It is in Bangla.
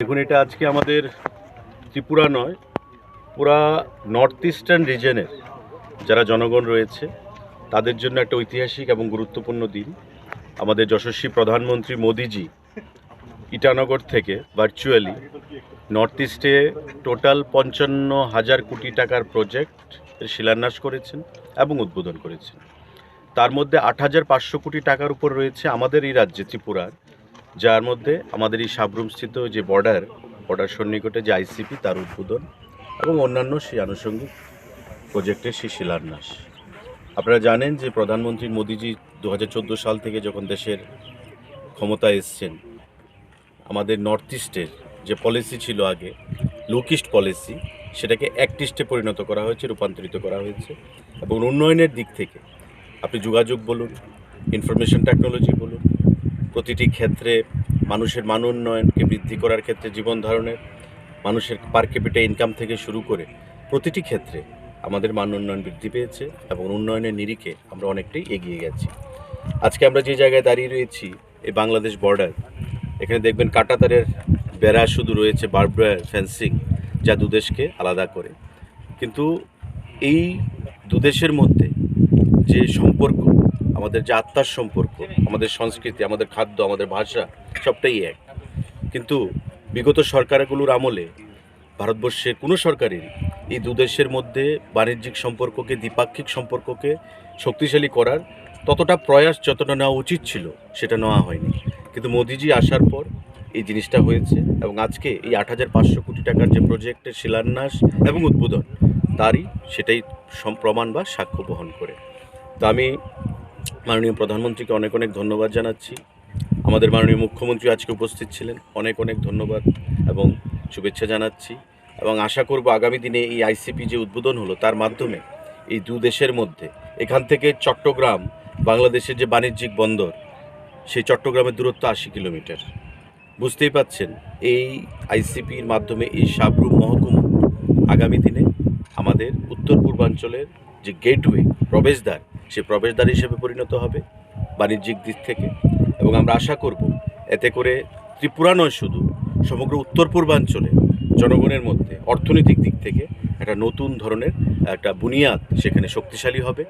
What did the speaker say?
দেখুন, এটা আজকে আমাদের ত্রিপুরা নয়, পুরা নর্থ ইস্টার্ন রিজনের যারা জনগণ রয়েছে, তাদের জন্য একটা ঐতিহাসিক এবং গুরুত্বপূর্ণ দিন। আমাদের যশস্বী প্রধানমন্ত্রী মোদিজি ইটানগর থেকে ভার্চুয়ালি নর্থ ইস্টে টোটাল পঞ্চান্ন হাজার কোটি টাকার প্রজেক্ট শিলান্যাস করেছেন এবং উদ্বোধন করেছেন। তার মধ্যে আট হাজার পাঁচশো কোটি টাকার উপর রয়েছে আমাদের এই রাজ্যে ত্রিপুরার। যার মধ্যে আমাদের এই সাবরুমস্থিত যে বর্ডার বর্ডার সন্নিকটে যে আইসিপি তার উদ্বোধন এবং অন্যান্য সেই আনুষঙ্গিক প্রজেক্টের সেই শিলান্যাস। আপনারা জানেন যে প্রধানমন্ত্রী মোদীজি দু হাজার চোদ্দ সাল থেকে যখন দেশের ক্ষমতায় এসছেন, আমাদের নর্থ ইস্টের যে পলিসি ছিল আগে লুকিস্ট পলিসি, সেটাকে অ্যাক্টিস্টে পরিণত করা হয়েছে, রূপান্তরিত করা হয়েছে এবং উন্নয়নের দিক থেকে আপনি যোগাযোগ বলুন, ইনফরমেশন টেকনোলজি বলুন প্রতিটি ক্ষেত্রে মানুষের মান উন্নয়নকে বৃদ্ধি করার ক্ষেত্রে জীবন ধারণের, মানুষের পার ক্যাপিটা ইনকাম থেকে শুরু করে প্রতিটি ক্ষেত্রে আমাদের মান উন্নয়ন বৃদ্ধি পেয়েছে এবং উন্নয়নের নিরিখে আমরা অনেকটাই এগিয়ে গেছি। আজকে আমরা যে জায়গায় দাঁড়িয়ে রয়েছি, এই বাংলাদেশ বর্ডার এখানে দেখবেন কাটাতারের বেড়া শুধু রয়েছে বারব্রায়ার ফেন্সিং যা দুদেশকে আলাদা করে। কিন্তু এই দুদেশের মধ্যে যে সম্পর্ক আমাদের যে আত্মার সম্পর্ক, আমাদের সংস্কৃতি, আমাদের খাদ্য, আমাদের ভাষা, সবটাই এক। কিন্তু বিগত সরকারগুলোর আমলে ভারতবর্ষের কোনো সরকারের এই দুদেশের মধ্যে বাণিজ্যিক সম্পর্ককে, দ্বিপাক্ষিক সম্পর্ককে শক্তিশালী করার ততটা প্রয়াস যতটা নেওয়া উচিত ছিল, সেটা নেওয়া হয়নি। কিন্তু মোদিজি আসার পর এই জিনিসটা হয়েছে এবং আজকে এই আট হাজার পাঁচশো কোটি টাকার যে প্রজেক্টের শিলান্যাস এবং উদ্বোধন, তারই সেটাই প্রমাণ বা সাক্ষ্য বহন করে। তো আমি মাননীয় প্রধানমন্ত্রীকে অনেক অনেক ধন্যবাদ জানাচ্ছি। আমাদের মাননীয় মুখ্যমন্ত্রী আজকে উপস্থিত ছিলেন। অনেক অনেক ধন্যবাদ এবং শুভেচ্ছা জানাচ্ছি এবং আশা করব আগামী দিনে এই আইসিপি যে উদ্বোধন হলো, তার মাধ্যমে এই দু দেশের মধ্যে এখান থেকে চট্টগ্রাম, বাংলাদেশের যে বাণিজ্যিক বন্দর, সেই চট্টগ্রামের দূরত্ব আশি কিলোমিটার। বুঝতেই পাচ্ছেন, এই আইসিপির মাধ্যমে এই সাবরু মহকুমা আগামী দিনে আমাদের উত্তর পূর্বাঞ্চলের যে গেটওয়ে, প্রবেশদ্বার সে প্রবেশদ্বার হিসেবে পরিণত হবে বাণিজ্যিক দিক থেকে। এবং আমরা আশা করব এতে করে ত্রিপুরা নয় শুধু সমগ্র উত্তর পূর্বাঞ্চলে জনগণের মধ্যে অর্থনৈতিক দিক থেকে একটা নতুন ধরনের একটা বুনিয়াদ সেখানে শক্তিশালী হবে।